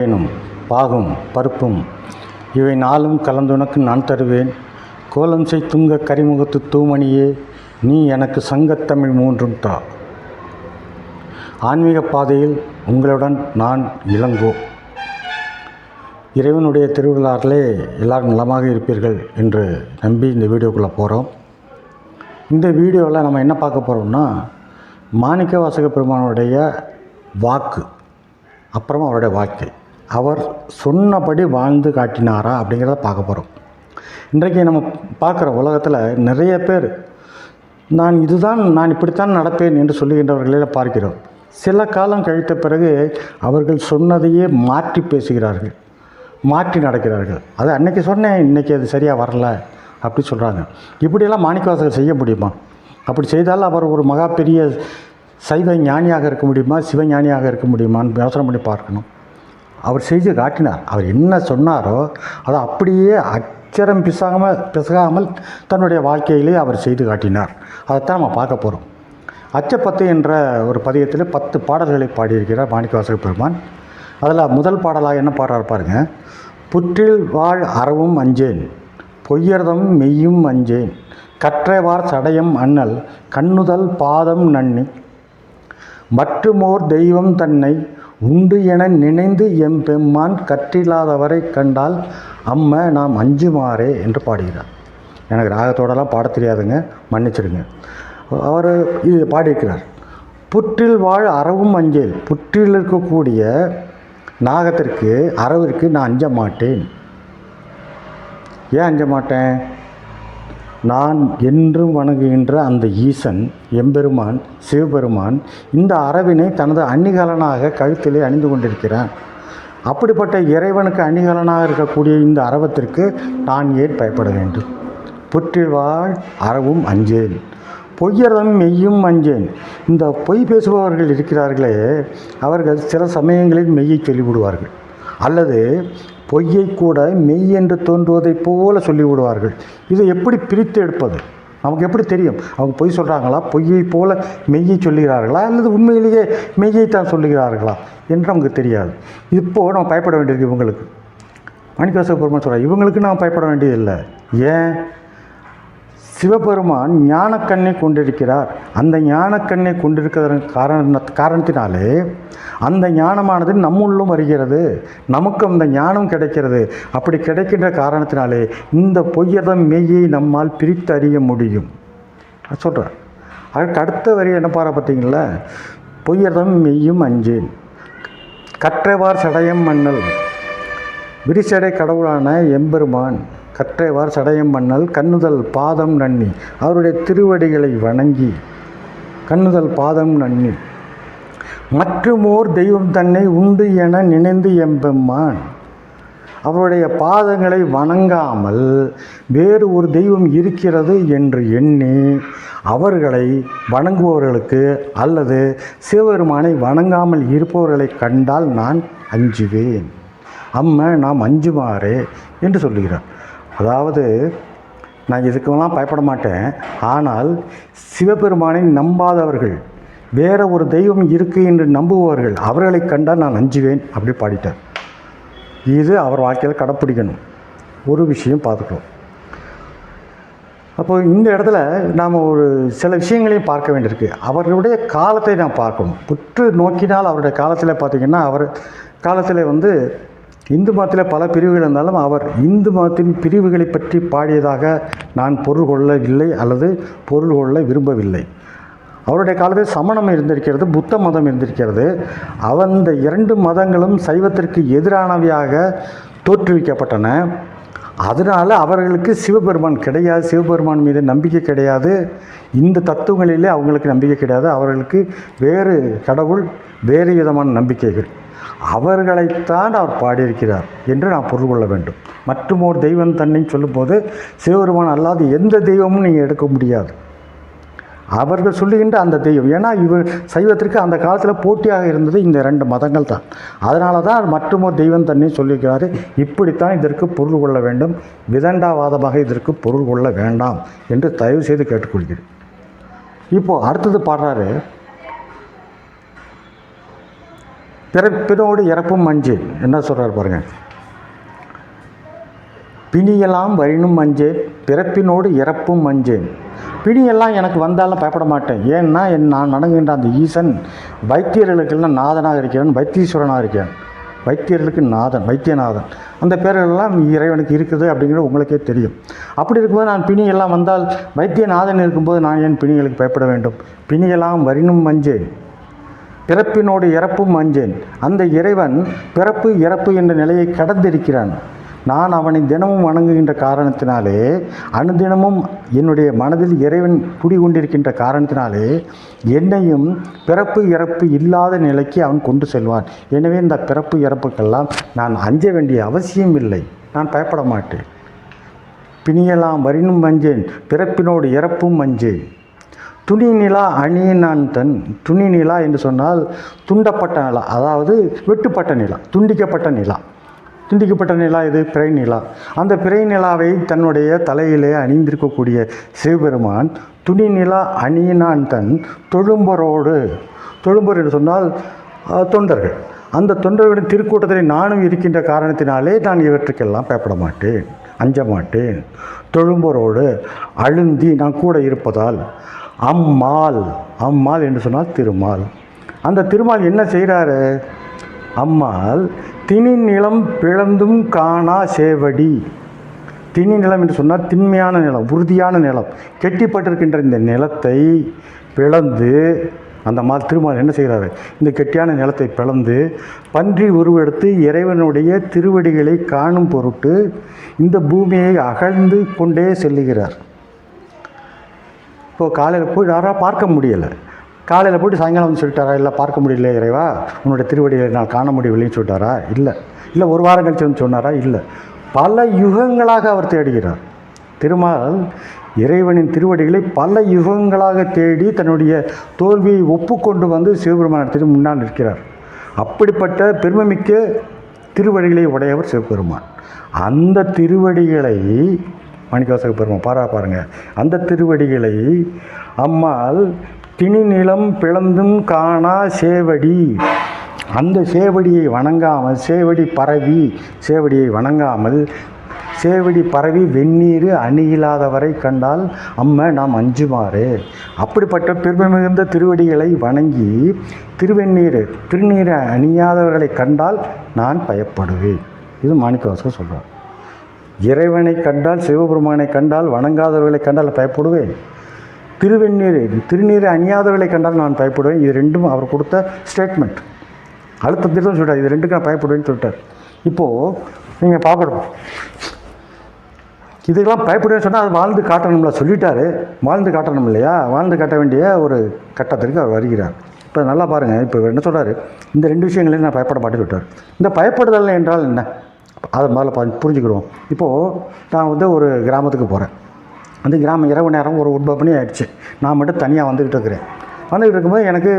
வேணும் பாகும் பருப்பும் இவை நாளும் கலந்துனக்கு நான் தருவேன். கோலம் செய் துங்க கரிமுகத்து தூமணியே நீ எனக்கு சங்கத்தமிழ் மூன்றும் தா. ஆன்மீக பாதையில் உங்களுடன் நான் இளங்கோ. இறைவனுடைய திருவிழாவிலே எல்லாரும் நலமாக இருப்பீர்கள் என்று நம்பி இந்த வீடியோக்குள்ளே போகிறோம் இந்த வீடியோவில் நம்ம என்ன பார்க்க போகிறோம்னா மாணிக்க வாசக பெருமானுடைய வாக்கு அப்புறமா அவருடைய வாழ்க்கை. அவர் சொன்னபடி வாழ்ந்து காட்டினாரா அப்படிங்கிறத பார்க்க போகிறோம் இன்றைக்கு நம்ம பார்க்குற உலகத்தில் நிறைய பேர் நான் இதுதான் நான் இப்படித்தான் நடப்பேன் என்று சொல்லுகின்றவர்களில் பார்க்கிறோம். சில காலம் கழித்த பிறகு அவர்கள் சொன்னதையே மாற்றி பேசுகிறார்கள் மாற்றி நடக்கிறார்கள். அது அன்னைக்கு சொன்னேன் இன்றைக்கி அது சரியாக வரல அப்படி சொல்கிறாங்க இப்படியெல்லாம் மாணிக்கவாசகர் செய்ய முடியுமா? அப்படி செய்தால் அவர் ஒரு மகா பெரிய சைவ ஞானியாக இருக்க முடியுமா? சிவஞானியாக இருக்க முடியுமான்னு யோசனை பண்ணி பார்க்கணும். அவர் செய்து காட்டினார். அவர் என்ன சொன்னாரோ அதை அப்படியே அச்சரம் பிசாகாமல் பிசகாமல் தன்னுடைய வாழ்க்கையிலே அவர் செய்து காட்டினார். அதைத்தான் நம்ம பார்க்க போகிறோம் அச்சப்பத்து என்ற ஒரு பதியத்தில் பத்து பாடல்களை பாடியிருக்கிறார் மாணிக்கவாசக பெருமான். அதில் முதல் பாடலாக என்ன பாடுறார் பாருங்க. புற்றில் வாழ் அறவும் அஞ்சேன் பொய்யர்தம் மெய்யும் அஞ்சேன் கற்றைவார் சடையம் அண்ணல் கண்ணுதல் பாதம் நன்னி மற்றுமோர் தெய்வம் தன்னை உண்டு என நினைந்து எம் பெம்மான் கற்றில்லாதவரை கண்டால் அம்ம நாம் அஞ்சுமாறே என்று பாடுகிறார். எனக்கு ராகத்தோடலாம் பாடத் தெரியாதுங்க மன்னிச்சிடுங்க. அவர் இது பாடியிருக்கிறார். புற்றில் வாழ் அறவும் அஞ்சேல் புற்றில் இருக்கக்கூடிய நாகத்திற்கு அறவிற்கு நான் அஞ்ச மாட்டேன். ஏன் அஞ்ச மாட்டேன்? நான் என்றும் வணங்குகின்ற அந்த ஈசன் எம்பெருமான் சிவபெருமான் இந்த அரவினை தனது அணிகலனாக கழுத்திலே அணிந்து கொண்டிருக்கிறான். அப்படிப்பட்ட இறைவனுக்கு அணிகலனாக இருக்கக்கூடிய இந்த அரவத்திற்கு நான் ஏன் பயப்பட வேண்டும்? புற்றில் வாழ் அறவும் அஞ்சேன். பொய்யரதும் மெய்யும் அஞ்சேன். இந்த பொய் பேசுபவர்கள் இருக்கிறார்களே அவர்கள் சில சமயங்களில் மெய்யை சொல்லிவிடுவார்கள். அல்லது பொய்யை கூட மெய் என்று தோன்றுவதைப் போல சொல்லிவிடுவார்கள். இதை எப்படி பிரித்து எடுப்பது? நமக்கு எப்படி தெரியும்? அவங்க பொய் சொல்கிறாங்களா பொய்யை போல மெய்யை சொல்லுகிறார்களா? அல்லது உண்மையிலேயே மெய்யை தான் சொல்லுகிறார்களா என்று நமக்கு தெரியாது. இப்போது நம்ம பயப்பட வேண்டியது இவங்களுக்கு. மாணிக்கவாசக பெருமான் சொல்கிறார் இவங்களுக்கு நாம் பயப்பட வேண்டியதில்லை ஏன்? சிவபெருமான் ஞானக்கண்ணை கொண்டிருக்கிறார். அந்த ஞானக்கண்ணை கொண்டிருக்கிறதன் காரண காரணத்தினாலே அந்த ஞானமானது நம்முள்ளும் வருகிறது. நமக்கு அந்த ஞானம் கிடைக்கிறது. அப்படி கிடைக்கின்ற காரணத்தினாலே இந்த பொய்யதம் மெய்யை நம்மால் பிரித்து அறிய முடியும் சொல்கிறார் அதுக்கு அடுத்த வரி என்ன பாரு பார்த்தீங்களா பொய்யதம் மெய்யும் அஞ்சேன். கற்றவார் சடையம் மன்னல். விரிசடை கடவுளான எம்பெருமான் கற்றைவார் சடையம் மன்னல் கண்ணுதல் பாதம் நன்னி. அவருடைய திருவடிகளை வணங்கி கண்ணுதல் பாதம் நன்னி. மற்றுமோர் தெய்வம் தன்னை உண்டு என நினைந்து எம்பெம்மான். அவருடைய பாதங்களை வணங்காமல் வேறு ஒரு தெய்வம் இருக்கிறது என்று எண்ணி அவர்களை வணங்குபவர்களுக்கு அல்லது சிவபெருமானை வணங்காமல் இருப்பவர்களை கண்டால் நான் அஞ்சுவேன். அம்மா நாம் அஞ்சுமாறே என்று சொல்லுகிறார். அதாவது நான் இதுக்கெல்லாம் பயப்பட மாட்டேன். ஆனால் சிவபெருமானை நம்பாதவர்கள் வேற ஒரு தெய்வம் இருக்குது என்று நம்புபவர்கள் அவர்களை கண்டால் நான் அஞ்சுவேன் அப்படி பாடிட்டார். இது அவர் வாழ்க்கையில் கடைப்பிடிக்கணும். ஒரு விஷயம் பார்த்துக்கணும். அப்போ இந்த இடத்துல நாம் ஒரு சில விஷயங்களையும் பார்க்க வேண்டியிருக்கு. அவர்களுடைய காலத்தை நாம் பார்க்கணும். புற்று நோக்கினால் அவருடைய காலத்தில் பார்த்திங்கன்னா அவர் காலத்தில் வந்து இந்து மதத்தில் பல பிரிவுகள் இருந்தாலும் அவர் இந்து மதத்தின் பிரிவுகளை பற்றி பாடியதாக நான் பொருள் கொள்ளவில்லை அல்லது பொருள் கொள்ள விரும்பவில்லை. அவருடைய காலத்தில் சமணம் இருந்திருக்கிறது புத்த மதம் இருந்திருக்கிறது. அந்த இரண்டு மதங்களும் சைவத்திற்கு எதிரானவையாக தோற்றுவிக்கப்பட்டன. அதனால் அவர்களுக்கு சிவபெருமான் கிடையாது சிவபெருமான் மீது நம்பிக்கை கிடையாது. இந்த தத்துவங்களிலே அவங்களுக்கு நம்பிக்கை கிடையாது. அவர்களுக்கு வேறு கடவுள் வேறு விதமான நம்பிக்கைகள். அவர்களைத்தான் அவர் பாடியிருக்கிறார் என்று நாம் பொருள் கொள்ள வேண்டும். மற்றும் ஒரு தெய்வம் தன்னை சொல்லும்போது சிவபெருமான் அல்லாது எந்த தெய்வமும் நீங்கள் எடுக்க முடியாது. அவர்கள் சொல்லுகின்ற அந்த தெய்வம். ஏன்னா இவர் சைவத்திற்கு அந்த காலத்தில் போட்டியாக இருந்தது இந்த ரெண்டு மதங்கள் தான். அதனால தான் மற்றும் தெய்வம் தண்ணி சொல்லியிருக்கிறாரு இப்படித்தான் இதற்கு பொருள் கொள்ள வேண்டும். விதண்டாவாதமாக இதற்கு பொருள் கொள்ள வேண்டாம் என்று தயவு செய்து கேட்டுக்கொள்கிறேன். இப்போது அடுத்தது பாடுறாரு பிறப்பினோடு இறப்பும் மஞ்சு என்ன சொல்கிறார் பாருங்கள் பிணியெல்லாம் வரினும் மஞ்சேன் பிறப்பினோடு இறப்பும் மஞ்சேன் பிணியெல்லாம் எனக்கு வந்தாலும் பயப்பட மாட்டேன். ஏன்னா என் நான் வணங்குகின்ற அந்த ஈசன் வைத்தியர்களுக்கெல்லாம் நாதனாக இருக்கிறான் வைத்தீஸ்வரனாக இருக்கிறான். வைத்தியர்களுக்கு நாதன் வைத்தியநாதன். அந்த பேரெல்லாம் இறைவனுக்கு இருக்குது அப்படிங்கிறது உங்களுக்கே தெரியும். அப்படி இருக்கும்போது நான் பிணியெல்லாம் வந்தால் வைத்தியநாதன் இருக்கும்போது நான் ஏன் பிணிகளுக்கு பயப்பட வேண்டும்? பிணியெல்லாம் வரினும் மஞ்சேன் பிறப்பினோடு இறப்பும் அஞ்சேன். அந்த இறைவன் பிறப்பு இறப்பு என்ற நிலையை கடந்திருக்கிறான். நான் அவனை தினமும் வணங்குகின்ற காரணத்தினாலே அனுதினமும் என்னுடைய மனதில் இறைவன் குடிகொண்டிருக்கின்ற காரணத்தினாலே என்னையும் பிறப்பு இறப்பு இல்லாத நிலைக்கு அவன் கொண்டு செல்வான். எனவே இந்த பிறப்பு இறப்புக்கெல்லாம் நான் அஞ்ச வேண்டிய அவசியம் இல்லை. நான் பயப்பட மாட்டேன். பிணியெல்லாம் வரினும் மஞ்சேன் பிறப்பினோடு இறப்பும் மஞ்சேன் துணி நிலா அணியினான் தன் துணி நிலா என்று சொன்னால் துண்டப்பட்ட நிலா அதாவது வெட்டுப்பட்ட நிலா துண்டிக்கப்பட்ட நிலா. துண்டிக்கப்பட்ட நிலா இது பிறை நிலா. அந்த பிறை நிலாவை தன்னுடைய தலையிலே அணிந்திருக்கக்கூடிய சிவபெருமான் துணி நிலா அணியினான் தன் தொழும்பரோடு தொழும்பர் என்று சொன்னால் தொண்டர்கள். அந்த தொண்டர்களின் திருக்கூட்டத்தில் நானும் இருக்கின்ற காரணத்தினாலே நான் இவற்றுக்கெல்லாம் பயப்பட மாட்டேன் அஞ்ச மாட்டேன். தொழும்பரோடு அழுந்தி நான் கூட இருப்பதால் அம்மாள் அம்மாள் என்று சொன்னால் திருமால். அந்த திருமால் என்ன செய்கிறாரு அம்மாள் திணி நிலம் பிளந்தும் காணா சேவடி. திணி நிலம் என்று சொன்னால் திண்மையான நிலம் உறுதியான நிலம் கெட்டிப்பட்டிருக்கின்ற இந்த நிலத்தை பிளந்து அந்த மாதிரி திருமால் என்ன செய்கிறாரு? இந்த கெட்டியான நிலத்தை பிளந்து பன்றி உருவெடுத்து இறைவனுடைய திருவடிகளை காணும் பொருட்டு இந்த பூமியை அகழ்ந்து கொண்டே செல்லுகிறார். இப்போது காலையில் போய் யாராக பார்க்க முடியலை. காலையில் போயிட்டு சாயங்காலம் வந்து சொல்லிட்டாரா? இல்லை பார்க்க முடியல இறைவா. உன்னோட திருவடியை நான் காண முடியவில்லைன்னு சொல்லிட்டாரா? இல்லை. இல்லை ஒரு வாரம் கழித்து வந்து சொன்னாரா? இல்லை. பல யுகங்களாக அவர் தேடுகிறார். திருமால் இறைவனின் திருவடிகளை பல யுகங்களாக தேடி தன்னுடைய தோல்வியை ஒப்புக்கொண்டு வந்து சிவபெருமானத்திற்கு முன்னால் நிற்கிறார். அப்படிப்பட்ட பெருமைமிக்க திருவடிகளை உடையவர் சிவபெருமான். அந்த திருவடிகளை மாணிக்கவாசக பெருமான் பாரா பாருங்கள் அந்த திருவடிகளை அம்மாள் தினி நிலம் பிளந்தும் காணா சேவடி. அந்த சேவடியை வணங்காமல் சேவடி பரவி சேவடியை வணங்காமல் சேவடி பரவி வெந்நீர் அணியில்லாதவரை கண்டால் அம்மை நாம் அஞ்சுமாறு. அப்படிப்பட்ட பெருமை மிகுந்த திருவடிகளை வணங்கி திருவெண்ணீர் திருநீரை அணியாதவர்களை கண்டால் நான் பயப்படுவேன். இது மாணிக்கவாசகர் சொல்கிறார் இறைவனை கண்டால் சிவபெருமானை கண்டால் வணங்காதவர்களை கண்டால் பயப்படுவேன். திருவெண்ணீர் திருநீரை அணியாதவர்களை கண்டால் நான் பயப்படுவேன். இது ரெண்டும் அவர் கொடுத்த ஸ்டேட்மெண்ட் அழுத்த தான் சொல்லிட்டார். இது ரெண்டுக்கு நான் பயப்படுவேன்னு சொல்லிட்டார். இப்போது நீங்கள் பார்க்கணும். இதுக்கெல்லாம் பயப்படுவேன்னு சொன்னால் அது வாழ்ந்து காட்டணும்ல. சொல்லிட்டாரு. வாழ்ந்து காட்டணும் இல்லையா? வாழ்ந்து காட்ட வேண்டிய ஒரு கட்டத்திற்கு அவர் வருகிறார். இப்போ நல்லா பாருங்கள் இப்போ என்ன சொல்கிறார் இந்த ரெண்டு விஷயங்களையும் நான் பயப்பட மாட்டேன்னு சொல்லிட்டார். இந்த பயப்படுதல் என்றால் என்ன? அதை முதல்ல பா புரிஞ்சுக்கிடுவோம். இப்போது நான் வந்து ஒரு கிராமத்துக்கு போகிறேன் அந்த கிராமம் இரவு நேரம் ஒரு ஒன்பது மணி ஆயிடுச்சு. நான் மட்டும் தனியாக வந்துக்கிட்டு இருக்கிறேன். வந்துக்கிட்டு இருக்கும்போது எனக்கு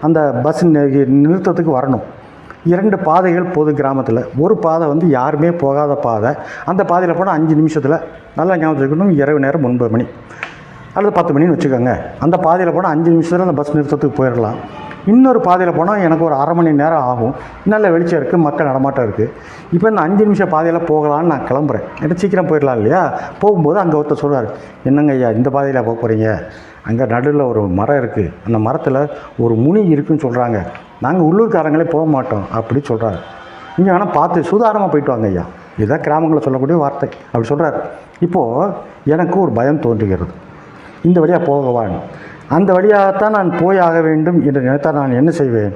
அந்த பஸ் நிறுத்தத்துக்கு வரணும். இரண்டு பாதைகள் பொது கிராமத்தில். ஒரு பாதை வந்து யாருமே போகாத பாதை. அந்த பாதையில் போனால் அஞ்சு நிமிஷத்தில் நல்லா ஞாபகம் இருக்கணும். இரவு நேரம் ஒன்பது மணி. அல்லது பத்து மணின்னு வச்சுக்கோங்க. அந்த பாதையில் போனால் அஞ்சு நிமிஷத்தில் அந்த பஸ் நிறுத்தத்துக்கு போயிடலாம் இன்னொரு பாதையில் போனால் எனக்கு ஒரு அரை மணி நேரம் ஆகும். நல்ல வெளிச்சம் இருக்குது மக்கள் நடமாட்டம் இருக்குது இப்போ இந்த அஞ்சு நிமிஷம் பாதையில் போகலான்னு நான் கிளம்புறேன். ஏன்னா சீக்கிரம் போயிடலாம் இல்லையா? போகும்போது அங்கே ஒருத்தர் சொல்கிறார் என்னங்க ஐயா இந்த பாதையில் போக போகிறீங்க அங்கே நடுவில் ஒரு மரம் இருக்குது அந்த மரத்தில் ஒரு முனி இருக்குன்னு சொல்கிறாங்க நாங்கள் உள்ளூர்காரங்களே போக மாட்டோம் அப்படி சொல்கிறாரு நீங்கள் வேணால் பார்த்து சுதாரணமாக போயிட்டு வாங்க ஐயா. இதுதான் கிராமங்களில் சொல்லக்கூடிய வார்த்தை. அப்படி சொல்கிறார் இப்போது எனக்கு ஒரு பயம் தோன்றுகிறது. இந்த வழியாக போகவான் அந்த வழியாகத்தான் நான் போய் ஆக வேண்டும் என்று நினைத்தால் நான் என்ன செய்வேன்?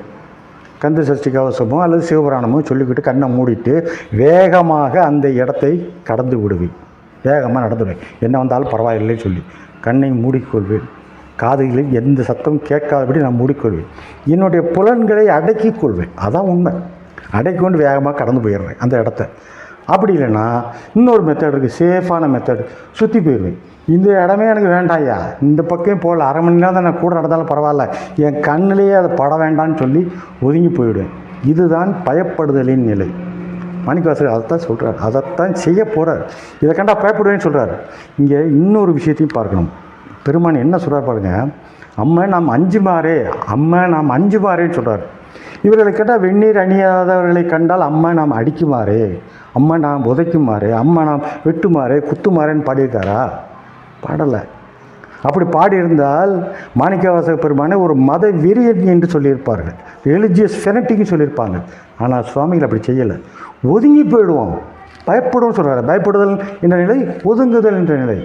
கந்த சஷ்டி கவசமோ அல்லது சிவபுராணமோ சொல்லிக்கிட்டு கண்ணை மூடிட்டு வேகமாக அந்த இடத்தை கடந்து விடுவேன். வேகமாக நடந்துடுவேன். என்ன வந்தாலும் பரவாயில்லைன்னு சொல்லி கண்ணை மூடிக்கொள்வேன். காதுகளில் எந்த சத்தமும் கேட்காதபடி நான் மூடிக்கொள்வேன். என்னுடைய புலன்களை அடக்கிக் கொள்வேன் அதான் உண்மை. அடக்கி கொண்டு வேகமாக கடந்து போயிடுறேன் அந்த இடத்த. அப்படி இல்லைன்னா இன்னொரு மெத்தட் இருக்குது சேஃபான மெத்தட் சுற்றி போயிடுவேன் இந்த இடமே எனக்கு வேண்டாயா இந்த பக்கம் போகல. அரை மணி நேரம் தான் நான் கூட நடந்தாலும் பரவாயில்ல. என் கண்ணிலேயே அதை பட வேண்டான்னு சொல்லி ஒதுங்கி போயிடுவேன் இதுதான் பயப்படுதலின் நிலை. மாணிக்கவாசகர் அதைத்தான் சொல்கிறார் அதைத்தான் செய்ய போகிறார் இதை கண்டா பயப்படுவேன்னு சொல்கிறார் இங்கே இன்னொரு விஷயத்தையும் பார்க்கணும். பெருமான் என்ன சொல்கிறார் பாருங்க. அம்மா நாம் அஞ்சு மாறே அம்மா நாம் அஞ்சு மாறேன்னு சொல்கிறார் இவர்களை கேட்டால் வெந்நீர் அணியாதவர்களை கண்டால் அம்மா நாம் அடிக்குமாறே. அம்மா நான் உதைக்குமாறே அம்மா நான் வெட்டுமாறே குத்துமாறேன்னு பாடியிருக்காரா? பாடலை. அப்படி பாடியிருந்தால் மாணிக்கவாசக பெருமானை ஒரு மத விரியன் என்று சொல்லியிருப்பார்கள். ரிலிஜியஸ் ஃபெனட்டிக்னு சொல்லியிருப்பாங்க ஆனால் சுவாமிகள் அப்படி செய்யலை. ஒதுங்கி போயிடுவோம். பயப்படும் சொல்கிறாரு பயப்படுதல் என்ற நிலை ஒதுங்குதல் என்ற நிலை.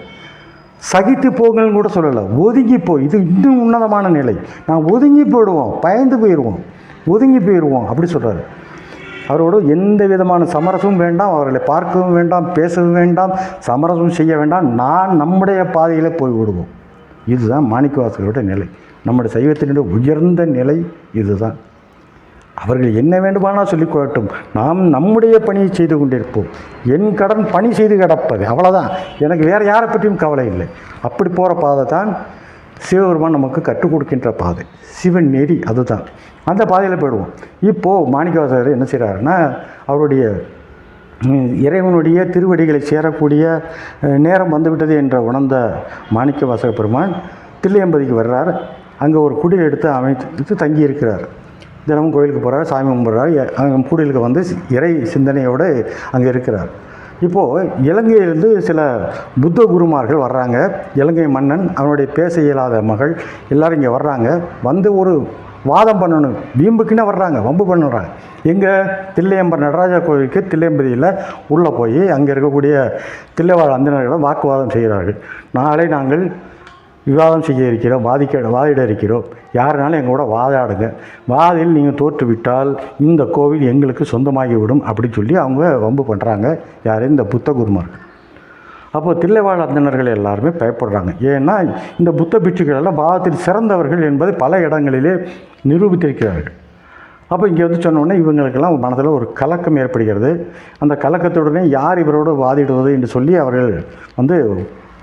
சகித்து போங்கள்னு கூட சொல்லலை. ஒதுங்கி போய் இது இன்னும் உன்னதமான நிலை. நான் ஒதுங்கி போயிடுவோம். பயந்து போயிடுவோம் ஒதுங்கி போயிடுவோம் அப்படி சொல்கிறாரு அவரோடு எந்த விதமான சமரசமும் வேண்டாம் அவர்களை பார்க்கவும் வேண்டாம் பேசவும் வேண்டாம் சமரசம் செய்ய வேண்டாம். நான் நம்முடைய பாதையில் போய் விடுவோம் இதுதான் மாணிக்கவாசகரோட நிலை. நம்முடைய சைவத்தினுடைய உயர்ந்த நிலை இதுதான். அவர்கள் என்ன வேண்டுமானால் சொல்லிக் கொள்ளட்டும். நாம் நம்முடைய பணியை செய்து கொண்டிருப்போம். என் கடன் பணி செய்து கிடப்பது அவ்வளோதான் எனக்கு வேறு யாரை பற்றியும் கவலை இல்லை. அப்படி போகிற பாதை தான் சிவபெருமான் நமக்கு கற்றுக் கொடுக்கின்ற பாதை. சிவன் நெறி அதுதான். அந்த பாதையில் போயிடுவோம். இப்போது மாணிக்கவாசகர் என்ன செய்கிறாருன்னா அவருடைய இறைவனுடைய திருவடிகளை சேரக்கூடிய நேரம் வந்துவிட்டது என்ற உணர்ந்த மாணிக்க வாசக பெருமான் தில்லையம்பதிக்கு வர்றார். அங்கே ஒரு குடில் எடுத்து அமைத்து தங்கி இருக்கிறார் தினமும் கோயிலுக்கு போகிறார் சாமி கும்பிட்றார். அங்கே குடிலுக்கு வந்து இறை சிந்தனையோடு அங்கே இருக்கிறார். இப்போது இலங்கையிலிருந்து சில புத்த குருமார்கள் வர்றாங்க. இலங்கை மன்னன் அவனுடைய பேச இயலாத மகள் எல்லோரும் இங்கே வர்றாங்க. வந்து ஒரு வாதம் பண்ணணும். வீம்புக்குன்னே வர்றாங்க வம்பு பண்ணுறாங்க. எங்கே தில்லையம்பர் நடராஜா கோயிலுக்கு தில்லையம்பதியில் உள்ளே போய் அங்கே இருக்கக்கூடிய தில்லைவாழ் அந்தனர்களை வாக்குவாதம் செய்கிறார்கள். நாளை நாங்கள் விவாதம் செய்ய இருக்கிறோம் வாதிக்க வாதிட இருக்கிறோம் யாருனாலும் எங்கள் கூட வாதாடுங்க. வாதில் நீங்கள் தோற்றுவிட்டால் இந்த கோவில் எங்களுக்கு சொந்தமாகிவிடும் அப்படின்னு சொல்லி அவங்க வம்பு பண்ணுறாங்க யார்? இந்த புத்த குருமார்கள் அப்போ தில்லைவாழ் அந்தணர்கள் எல்லாருமே பயப்படுறாங்க. ஏன்னா இந்த புத்த பிட்சுகள் எல்லாம் பாவத்தில் சிறந்தவர்கள் என்பதை பல இடங்களிலே நிரூபித்திருக்கிறார்கள். அப்போ இங்கே வந்து சொன்னோடனே இவங்களுக்கெல்லாம் மனதில் ஒரு கலக்கம் ஏற்படுகிறது. அந்த கலக்கத்துடனே யார் இவரோடு வாதிடுவது என்று சொல்லி அவர்கள் வந்து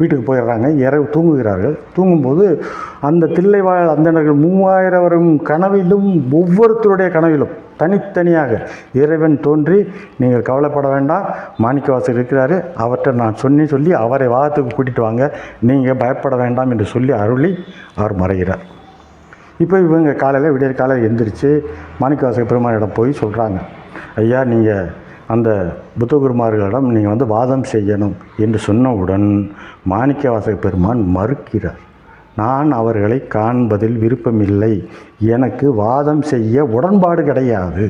வீட்டுக்கு போயிடுறாங்க. இரவு தூங்குகிறார்கள். தூங்கும்போது அந்த தில்லைவாழ் அந்தணர்கள் மூவாயிரம் வரும் கனவிலும் ஒவ்வொருத்தருடைய கனவிலும் தனித்தனியாக இறைவன் தோன்றி நீங்கள் கவலைப்பட வேண்டாம். மாணிக்கவாசர் இருக்கிறாரு. அவர்கிட்ட நான் சொன்னி சொல்லி அவரை வாதத்துக்கு கூட்டிகிட்டு வாங்க. நீங்கள் பயப்பட வேண்டாம் என்று சொல்லி அருளி அவர் மறைகிறார். இப்போ இவங்க காலையில் விடியற் காலையில் எந்திரிச்சு மாணிக்கவாசக பெருமானிடம் போய் சொல்கிறாங்க ஐயா நீங்கள் அந்த புத்தகுருமார்களிடம் நீங்கள் வந்து வாதம் செய்யணும் என்று சொன்னவுடன் மாணிக்கவாசக பெருமான் மறுக்கிறார். நான் அவர்களை காண்பதில் விருப்பமில்லை. எனக்கு வாதம் செய்ய உடன்பாடு கிடையாது.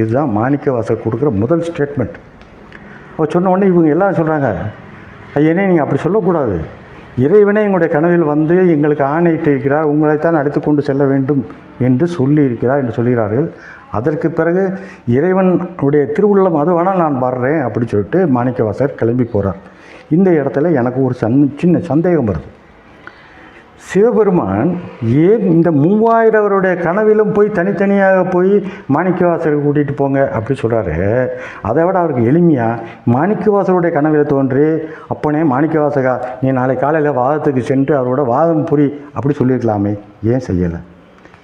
இதுதான் மாணிக்கவாசகர் கொடுக்குற முதல் ஸ்டேட்மெண்ட் அவர் சொன்ன உடனே இவங்க எல்லாம் சொல்கிறாங்க ஐயனே நீங்கள் அப்படி சொல்லக்கூடாது. இறைவனே எங்களுடைய கனவில் வந்து எங்களுக்கு ஆணையிட்டு இருக்கிறார் உங்களைத்தான் அழைத்து கொண்டு செல்ல வேண்டும் என்று சொல்லியிருக்கிறார் என்று சொல்கிறார்கள். அதற்கு பிறகு இறைவனுடைய திருவுள்ளம் அதுவானால் வேணால் நான் வர்றேன் அப்படி சொல்லிட்டு மாணிக்கவாசர் கிளம்பி போகிறார் இந்த இடத்துல எனக்கு ஒரு சன் சின்ன சந்தேகம் வருது. சிவபெருமான் ஏன் இந்த மூவாயிரவருடைய கனவிலும் போய் தனித்தனியாக போய் மாணிக்கவாசருக்கு கூட்டிகிட்டு போங்க அப்படி சொல்கிறாரு அதை விட அவருக்கு எளிமையாக மாணிக்கவாசருடைய கனவில் தோன்றி அப்பனே மாணிக்கவாசகா நீ நாளை காலையில் வாதத்துக்கு சென்று அவரோட வாதம் புரி அப்படி சொல்லியிருக்கலாமே. ஏன் செய்யலை?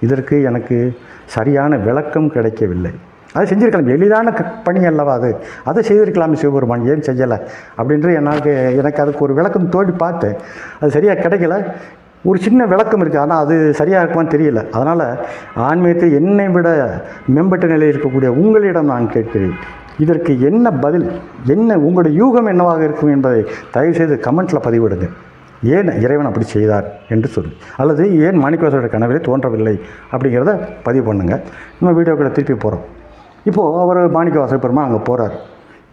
இதற்கு எனக்கு சரியான விளக்கம் கிடைக்கவில்லை. அதை செஞ்சுருக்கலாம். எளிதான பணி அல்லவா அது? அதை செய்திருக்கலாமே சிவபெருமான். ஏன் செய்யலை? அப்படின்ட்டு எனக்கு எனக்கு அதுக்கு ஒரு விளக்கம் தோண்டி பார்த்தேன். அது சரியாக கிடைக்கல. ஒரு சின்ன விளக்கம் இருக்குது ஆனால் அது சரியாக இருக்குமான்னு தெரியல. அதனால் ஆன்மீகத்தை என்னை விட மேம்பட்ட நிலையில் இருக்கக்கூடிய உங்களிடம் நான் கேட்கிறேன். இதற்கு என்ன பதில்? என்ன உங்களுடைய யூகம் என்னவாக இருக்கும் என்பதை தயவுசெய்து கமெண்ட்டில் பதிவிடுங்க. ஏன் இறைவன் அப்படி செய்தார் என்று சொல்லு. அல்லது ஏன் மாணிக்கவாசரோட கனவிலே தோன்றவில்லை அப்படிங்கிறத பதிவு பண்ணுங்கள் நம்ம வீடியோக்களை திருப்பி போகிறோம் இப்போது அவர் மாணிக்கவாசக பெருமா அங்கே போகிறார்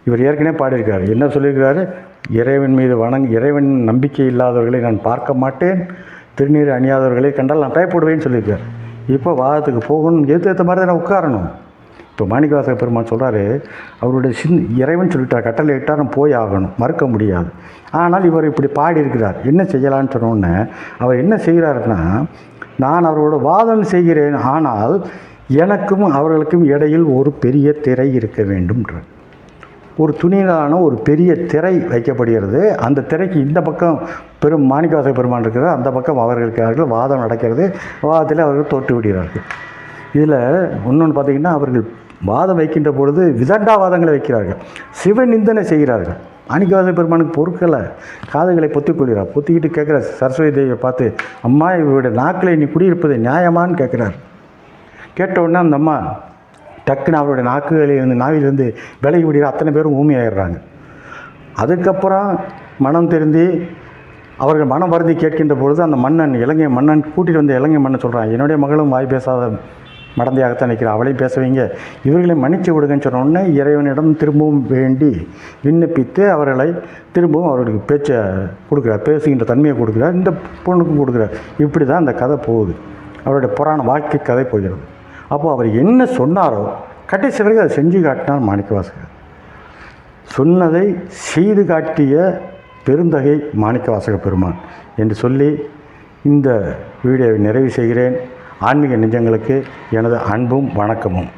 இவர் ஏற்கனவே பாடியிருக்கார். என்ன சொல்லியிருக்கிறாரு? இறைவன் மீது வணங் இறைவன் நம்பிக்கை இல்லாதவர்களை நான் பார்க்க மாட்டேன். திருநீர் அணியாதவர்களை கண்டால் நான் பயப்படுவேன்னு சொல்லியிருக்கார். இப்போ வாதத்துக்கு போகணும் எது ஏற்ற மாதிரி தான் உட்காரணும். இப்போ மாணிக்கவாசக பெருமான் சொல்கிறாரு அவருடைய சின் இறைவன் சொல்லிட்டார் கட்டளை இட்டார் நான் போய் ஆகணும் மறுக்க முடியாது. ஆனால் இவர் இப்படி பாடி இருக்கிறார் என்ன செய்யலான்னு சொன்னோன்னே அவர் என்ன செய்கிறாருன்னா நான் அவரோட வாதம் செய்கிறேன் ஆனால் எனக்கும் அவர்களுக்கும் இடையில் ஒரு பெரிய திரை இருக்க வேண்டும்ன்ற ஒரு துணியிலான ஒரு பெரிய திரை வைக்கப்படுகிறது. அந்த திரைக்கு இந்த பக்கம் பெரும் மாணிக்கவாசக பெருமான் இருக்கிறார். அந்த பக்கம் அவர்கள் வாதம் நடக்கிறது. வாதத்தில் அவர்கள் தோற்று விடுகிறார்கள். இதில் இன்னொன்று பார்த்தீங்கன்னா அவர்கள் வாதம் வைக்கின்ற பொழுது விதண்டாவாதங்களை வைக்கிறார்கள். சிவநிந்தனை செய்கிறார்கள். அணிக்கவாச பெருமானுக்கு பொருட்களை காதுகளை பொத்திக்கொள்கிறார் பொத்திக்கிட்டு கேட்குற சரஸ்வதி தேவியை பார்த்து அம்மா இவருடைய நாக்களை நீ குடியிருப்பது நியாயமான்னு கேட்குறார். கேட்ட உடனே அந்த அம்மா டக்குன்னு அவருடைய நாக்குகளிலிருந்து நாவிலிருந்து விலகி விடுகிற அத்தனை பேரும் ஊமையாயிடுறாங்க அதுக்கப்புறம் மனம் திருந்தி அவர்கள் மனம் வருந்தி கேட்கின்ற பொழுது அந்த மன்னன் இலங்கை மன்னன் கூட்டிகிட்டு வந்த இலங்கை மன்னன் சொல்கிறான் என்னுடைய மகளும் வாய் பேசாத மடந்தையாகத்தான் நிற்கிறார் அவளையும் பேசுவீங்க. இவர்களை மன்னிச்சு விடுங்கன்னு சொன்ன உடனே இறைவனிடம் திரும்பவும் வேண்டி விண்ணப்பித்து அவர்களை திரும்பவும் அவர்களுக்கு பேச்சை கொடுக்குறார் பேசுகின்ற தன்மையை கொடுக்குறார் இந்த பொண்ணுக்கும் கொடுக்குறார். இப்படி தான் அந்த கதை போகுது. அவருடைய புராண வாழ்க்கை கதை போகிறது. அப்போது அவர் என்ன சொன்னாரோ கடைசி வரைக்கும் அதை செஞ்சு காட்டினார் மாணிக்கவாசகர். சொன்னதை செய்து காட்டிய பெருந்தகை மாணிக்கவாசக பெருமான் என்று சொல்லி இந்த வீடியோவை நிறைவு செய்கிறேன். ஆன்மீக நெஞ்சங்களுக்கு எனது அன்பும் வணக்கமும்.